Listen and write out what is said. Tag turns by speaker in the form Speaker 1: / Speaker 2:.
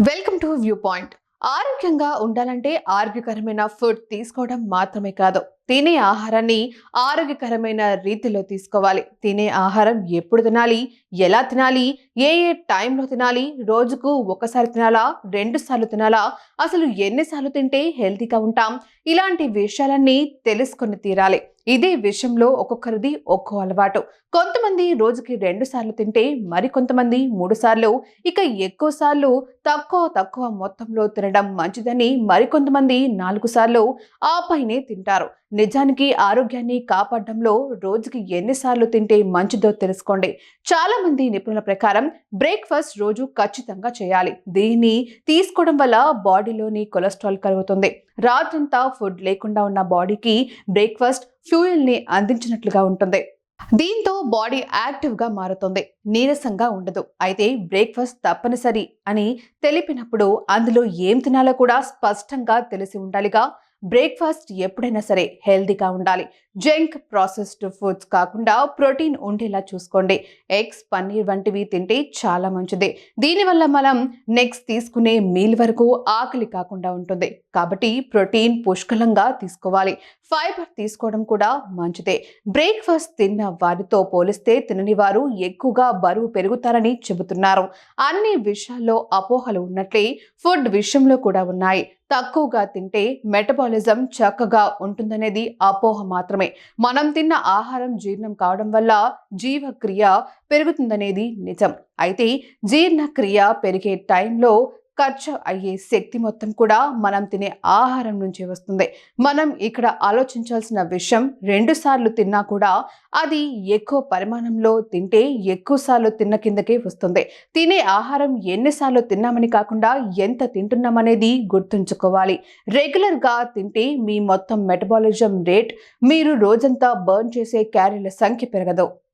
Speaker 1: Welcome to view point. ఆరోగ్యంగా ఉండాలంటే ఆరోగ్యకరమైన ఫుడ్ తీసుకోవడం మాత్రమే కాదు. తినే ఆహారాన్ని ఆరోగ్యకరమైన రీతిలో తీసుకోవాలి. తినే ఆహారం ఎప్పుడు తినాలి? ఎలా తినాలి? ఏ ఏ టైంలో తినాలి? రోజుకు ఒకసారి తినాలా? రెండు సార్లు తినాలా? అసలు ఎన్నిసార్లు తింటే హెల్తీగా ఉంటాం? ఇలాంటి విషయాలన్నీ తెలుసుకొని తీరాలి. ఇదే విషయంలో ఒక్కొక్కరిది ఒక్కో అలవాటు. కొంతమంది రోజుకి రెండు సార్లు తింటే మరి కొంతమంది మూడు సార్లు. ఇక ఎక్కువ సార్లు తక్కువ తక్కువ మొత్తంలో తినడం మంచిదని మరికొంతమంది నాలుగు సార్లు ఆ పైనే తింటారు. నిజానికి ఆరోగ్యాన్ని కాపాడడంలో రోజుకి ఎన్నిసార్లు తింటే మంచిదో తెలుసుకోండి. చాలా మంది నిపుణుల ప్రకారం బ్రేక్ఫాస్ట్ రోజు ఖచ్చితంగా చేయాలి. దీన్ని తీసుకోవడం వల్ల బాడీలోని కొలెస్ట్రాల్ కలుగుతుంది. రాత్రంతా ఫుడ్ లేకుండా ఉన్న బాడీకి బ్రేక్ఫాస్ట్ ఫ్యూయల్ని అందించినట్లుగా ఉంటుంది. దీంతో బాడీ యాక్టివ్గా మారుతుంది. నీరసంగా ఉండదు. అయితే బ్రేక్ఫాస్ట్ తప్పనిసరి అని తెలిపినప్పుడు అందులో ఏం తినాలో కూడా స్పష్టంగా తెలిసి ఉండాలిగా బ్రేక్ఫాస్ట్ ఎప్పుడైనా సరే హెల్తీగా ఉండాలి. జంక్ ప్రాసెస్డ్ ఫుడ్స్ కాకుండా ప్రోటీన్ ఉండేలా చూసుకోండి. ఎగ్స్ పన్నీర్ వంటివి తింటే చాలా మంచిది. దీనివల్ల మనం నెక్స్ట్ తీసుకునే మీల్ వరకు ఆకలి కాకుండా ఉంటుంది. కాబట్టి ప్రోటీన్ పుష్కలంగా తీసుకోవాలి. ఫైబర్ తీసుకోవడం కూడా మంచిదే. బ్రేక్ఫాస్ట్ తిన్న వారితో పోలిస్తే తినని వారు ఎక్కువగా బరువు పెరుగుతారని చెబుతున్నారు. అన్ని విషయాల్లో అపోహలు ఉన్నట్లే ఫుడ్ విషయంలో కూడా ఉన్నాయి. తక్కువగా తింటే మెటబాలిజం చక్కగా ఉంటుందనేది అపోహ మాత్రమే. మనం తిన్న ఆహారం జీర్ణం కావడం వల్ల జీవక్రియ పెరుగుతుందనేది నిజం. అయితే జీర్ణక్రియ పెరిగే టైంలో ఖర్చు అయ్యే శక్తి మొత్తం కూడా మనం తినే ఆహారం నుంచి వస్తుంది. మనం ఇక్కడ ఆలోచించాల్సిన విషయం రెండు సార్లు తిన్నా కూడా అది ఎక్కువ పరిమాణంలో తింటే ఎక్కువ సార్లు తిన్న కిందకే వస్తుంది. తినే ఆహారం ఎన్నిసార్లు తిన్నామని కాకుండా ఎంత తింటున్నామనేది గుర్తుంచుకోవాలి. రెగ్యులర్గా తింటే మీ మొత్తం మెటబాలిజం రేట్ మీరు రోజంతా బర్న్ చేసే క్యారీల సంఖ్య పెరగదు.